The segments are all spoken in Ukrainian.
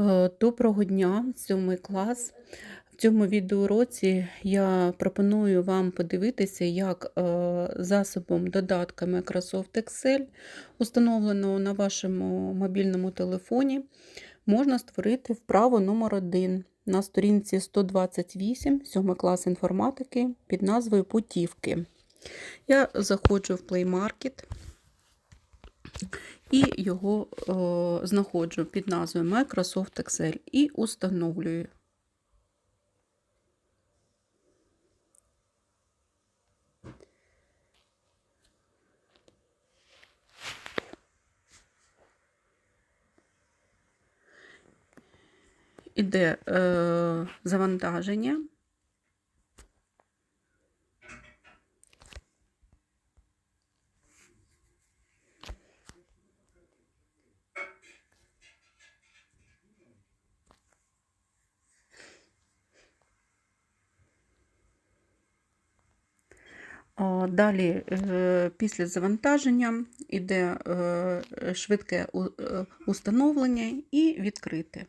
Е, Доброго дня, сьомий клас. В цьому відеоуроці я пропоную вам подивитися, як е, засобом додатка Microsoft Excel, установленого на вашому мобільному телефоні, можна створити вправу номер 1 на сторінці 128, 7 клас інформатики під назвою Путівки. Я заходжу в Play Market і його е, знаходжу під назвою Microsoft Excel і установлюю. Іде е, завантаження. Далі, е, після завантаження, йде е, швидке е, установлення і відкрите.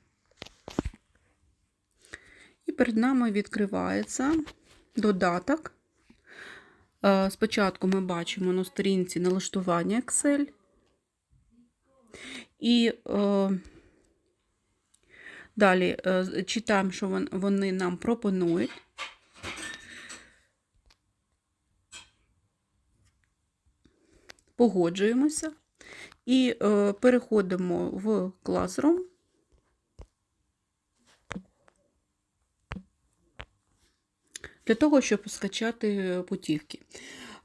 І перед нами відкривається додаток. Е, Спочатку ми бачимо на сторінці налаштування Excel. І е, далі е, читаємо, що вони нам пропонують. Погоджуємося і е, переходимо в Classroom. Для того, щоб скачати путівки.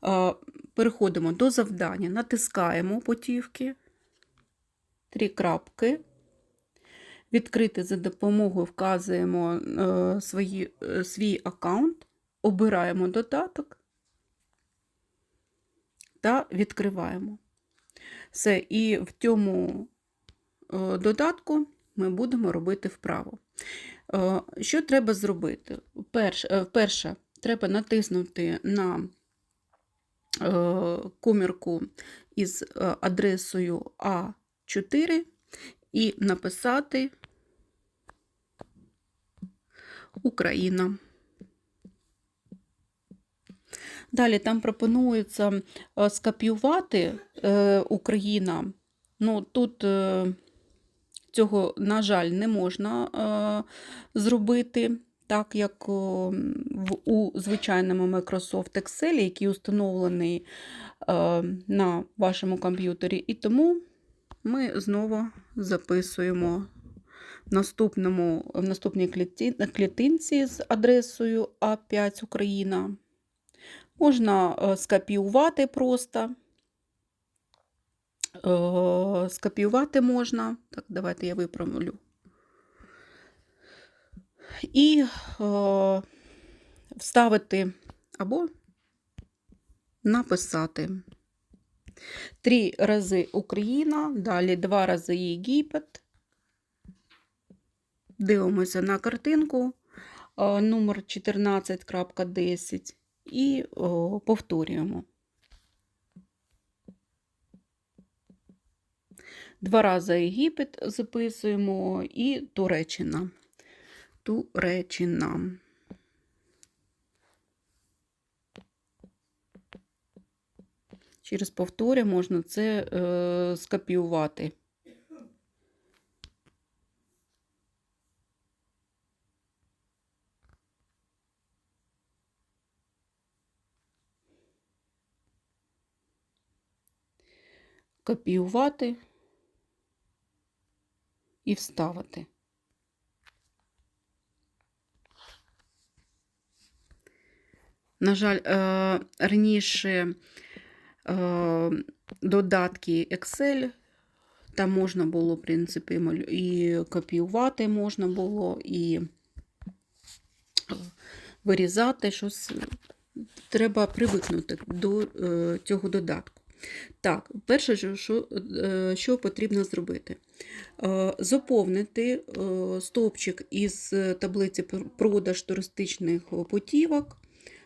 Е, Переходимо до завдання, натискаємо путівки, три крапки. Відкрити за допомогою вказуємо е, свої, е, свій аккаунт, обираємо додаток та відкриваємо. Все, і в цьому е, додатку ми будемо робити вправо. Е, Що треба зробити? Е, Перше, треба натиснути на комірку із адресою А4 і написати Україна. Далі там пропонується е, скопіювати е, Україна. Ну, тут е, цього, на жаль, не можна зробити, так як у звичайному Microsoft Excel, який установлений на вашому комп'ютері. І тому ми знову записуємо в, наступному, в наступній клітинці з адресою А5 Україна. Можна е, скопіювати просто. Е, Скопіювати можна. Так, давайте я виправлю. І е, вставити або написати. Три рази Україна, далі два рази Єгипет. Дивимося на картинку номер 14.10 і о, повторюємо. Два рази Єгипет записуємо і Туреччина. Туреччина. Через повторя можна це е, скопіювати. Копіювати і вставити. На жаль, е, раніше е, додатки Excel, там можна було, в принципі, і копіювати можна було, і е, вирізати щось. Треба привикнути до цього додатку. Так, перше, що- що, е, потрібно зробити? Е, Заповнити е, стовпчик із таблиці пр- продаж туристичних путівок,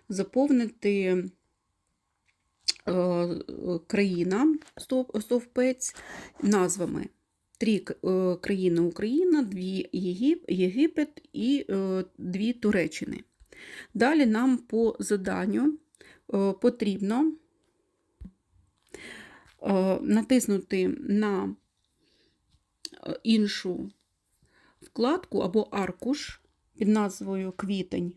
заповнити країна, стовпець назвами. три країни Україна, дві Єгип, Єгипет і дві Туреччини. Далі нам по заданню потрібно натиснути на е, іншу вкладку або аркуш під назвою Квітень.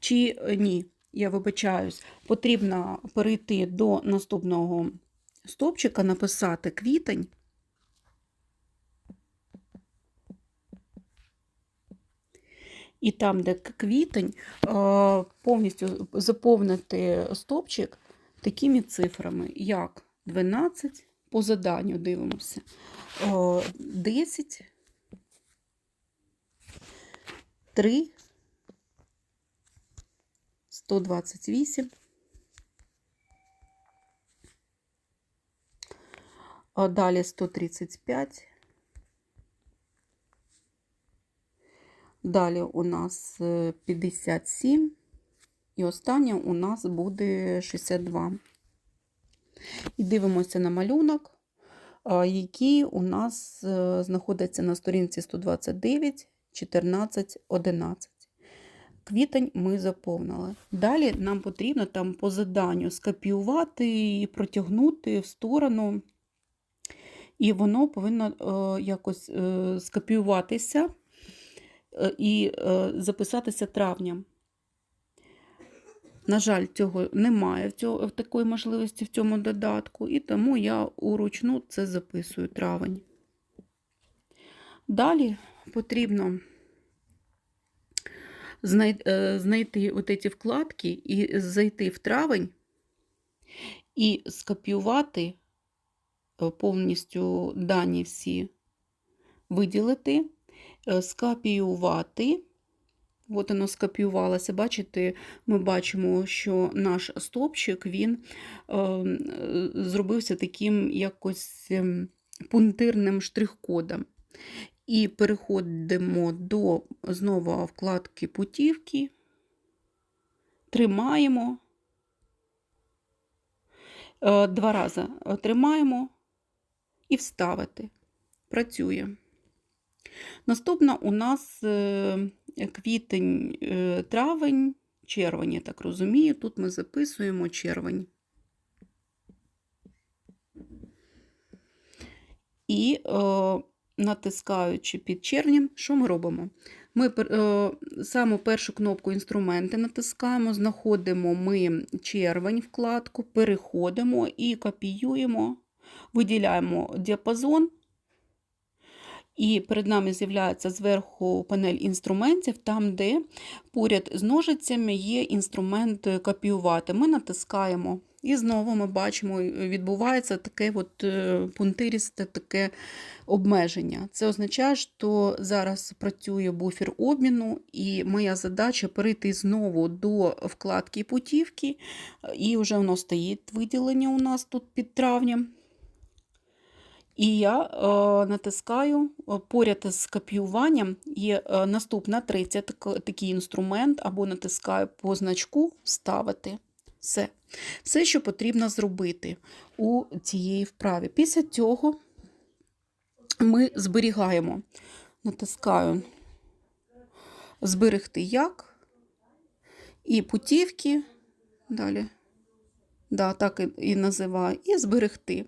Чи е, ні, я вибачаюсь, потрібно перейти до наступного стовпчика, написати квітень. І там, де квітень, е, повністю заповнити стовпчик такими цифрами, як 12, по заданню дивимося, е, 10, 3, 128, а далі 135. Далі у нас е, 57. І останнє у нас буде 62. І дивимося на малюнок, який у нас е, знаходиться на сторінці 129, 14, 11. Квітень ми заповнили. Далі нам потрібно там по заданню скопіювати і протягнути в сторону, і воно повинно е, якось е, скопіюватися і записатися травням. На жаль, цього немає в, цього, в такої можливості в цьому додатку, і тому я уручну це записую травень. Далі потрібно е, знайти от ці вкладки і зайти в травень і скопіювати е, повністю дані всі, виділити, е, скопіювати. От воно скопіювалося. Бачите, ми бачимо, що наш стовпчик він е, зробився таким якось ем, пунктирним штрих-кодом. І переходимо до знову вкладки путівки, тримаємо, е, два рази тримаємо і вставити. Працює. Наступна у нас е, квітень, е, травень, червень, я так розумію. Тут ми записуємо червень. І е, натискаючи під червнем, що ми робимо? Ми пер- е, саму першу кнопку інструменти натискаємо, знаходимо ми червень вкладку, переходимо і копіюємо, виділяємо діапазон. І перед нами з'являється зверху панель інструментів, там, де поряд з ножицями є інструмент копіювати. Ми натискаємо, і знову ми бачимо, відбувається таке от е, таке обмеження. Це означає, що зараз працює буфер обміну, і моя задача перейти знову до вкладки путівки, і вже воно стоїть виділення у нас тут під травнем. І я е, натискаю е, поряд з копіюванням є е, наступна третя так- такий інструмент, або натискаю по значку Вставити. Все. Все, що потрібно зробити у цієї вправі. Після цього ми зберігаємо. Натискаю Зберегти як. І путівки. Далі. Да, так і, і називаю. І зберегти.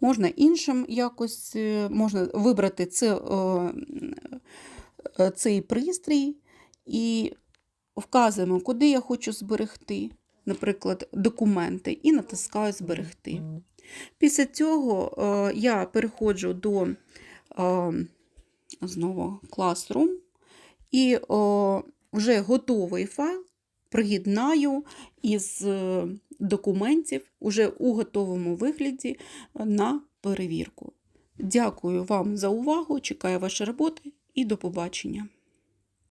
Можна іншим якось, е, можна вибрати це, е, е, цей пристрій і вказуємо, куди я хочу зберегти, наприклад, документи, і натискаю Зберегти. Після цього я переходжу до знову Classroom і вже готовий файл приєднаю із е, документів уже у готовому вигляді е, на перевірку. Дякую вам за увагу, чекаю ваші роботи і до побачення.